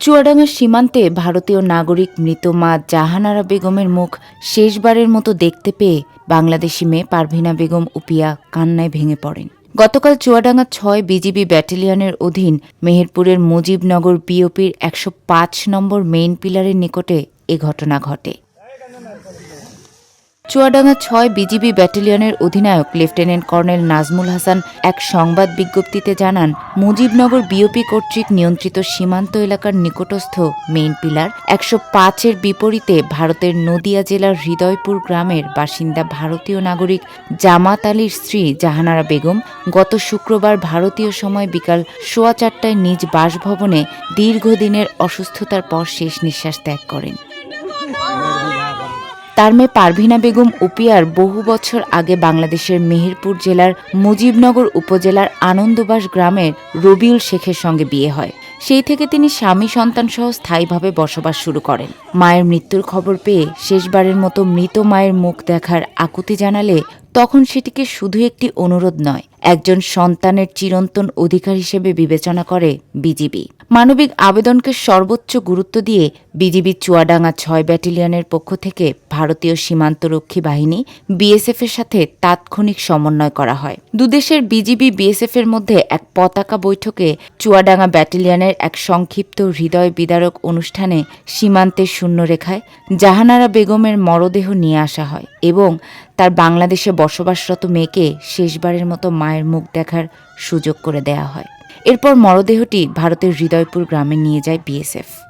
চুয়াডাঙ্গা সীমান্তে ভারতীয় নাগরিক মৃত মা জাহানারা বেগমের মুখ শেষবারের মতো দেখতে পেয়ে বাংলাদেশি মেয়ে পারভিনা বেগম উপিয়া কান্নায় ভেঙে পড়েন। গতকাল চুয়াডাঙ্গা ছয় বিজিবি ব্যাটালিয়নের অধীন মেহেরপুরের মুজিবনগর বিওপির একশো পাঁচ নম্বর মেইন পিলারের নিকটে এ ঘটনা ঘটে। চুয়াডাঙ্গা ছয় বিজিবি ব্যাটালিয়নের অধিনায়ক লেফটেন্যান্ট কর্নেল নাজমুল হাসান এক সংবাদ বিজ্ঞপ্তিতে জানান, মুজিবনগর বিওপি কর্তৃক নিয়ন্ত্রিত সীমান্ত এলাকার নিকটস্থ মেইন পিলার একশো পাঁচের বিপরীতে ভারতের নদিয়া জেলার হৃদয়পুর গ্রামের বাসিন্দা ভারতীয় নাগরিক জামাত আলীর স্ত্রী জাহানারা বেগম গত শুক্রবার ভারতীয় সময় বিকাল সোয়া চারটায় নিজ বাসভবনে দীর্ঘদিনের অসুস্থতার পর শেষ নিঃশ্বাস ত্যাগ করেন। তার মেয়ে পারভিনা বেগম উপিয়ার বহু বছর আগে বাংলাদেশের মেহেরপুর জেলার মুজিবনগর উপজেলার আনন্দবাস গ্রামের রবিউল শেখের সঙ্গে বিয়ে হয়। সেই থেকে তিনি স্বামী সন্তান সহ স্থায়ীভাবে বসবাস শুরু করেন। মায়ের মৃত্যুর খবর পেয়ে শেষবারের মতো মৃত মায়ের মুখ দেখার আকুতি জানালে তখন সেটিকে শুধু একটি অনুরোধ নয়, একজন সন্তানের চিরন্তন অধিকার হিসেবে বিবেচনা করে বিজিবি। মানবিক আবেদনকে সর্বোচ্চ গুরুত্ব দিয়ে বিজিবি চুয়াডাঙ্গা ছয় ব্যাটালিয়নের পক্ষ থেকে ভারতীয় সীমান্তরক্ষী বাহিনী বিএসএফ এর সাথে তাৎক্ষণিক সমন্বয় করা হয়। দুদেশের বিজিবি বিএসএফ এর মধ্যে এক পতাকা বৈঠকে চুয়াডাঙ্গা ব্যাটালিয়নের এক সংক্ষিপ্ত হৃদয় বিদারক অনুষ্ঠানে সীমান্তের শূন্যরেখায় জাহানারা বেগমের মরদেহ নিয়ে আসা হয় এবং তার বাংলাদেশে বসবাসরত মেয়েকে শেষবারের মতো মায়ের মুখ দেখার সুযোগ করে দেয়া হয়। এরপর মরদেহটি ভারতের হৃদয়পুর গ্রামে নিয়ে যায় বিএসএফ।